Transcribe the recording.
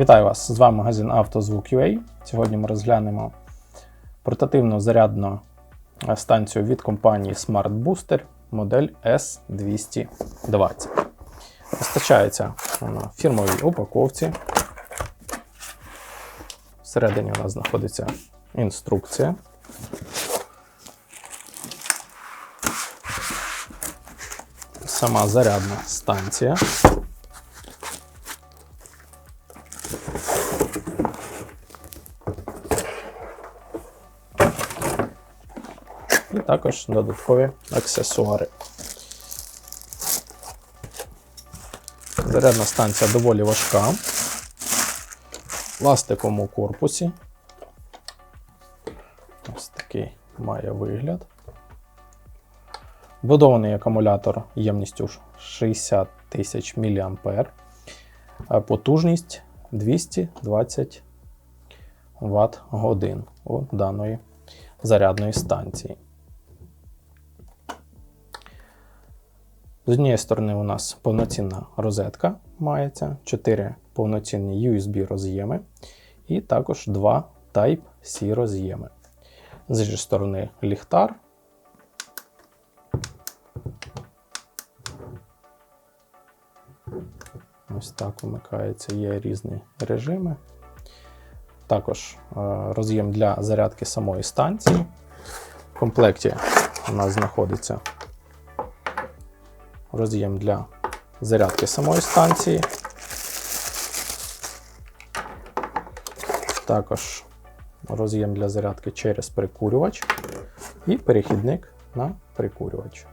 Вітаю вас! З вами магазин «Автозвук.UA». Сьогодні ми розглянемо портативну зарядну е, станцію від компанії Smart Booster модель S220. Постачається вона в фірмовій упаковці. Всередині у нас знаходиться інструкція. Сама зарядна станція. І також додаткові аксесуари. Зарядна станція доволі важка, в пластиковому корпусі. Ось такий має вигляд. Вбудований акумулятор ємністю 60 тисяч мА, потужність 220 Вт годин у даної зарядної станції. З однієї сторони у нас повноцінна розетка мається, 4 повноцінні USB роз'єми і також 2 Type-C роз'єми. З іншої сторони ліхтар. Ось так вмикається, є різні режими. Також е, роз'єм для зарядки самої станції. В комплекті у нас знаходиться роз'єм для зарядки самої станції. Також роз'єм для зарядки через прикурювач і перехідник на прикурювач.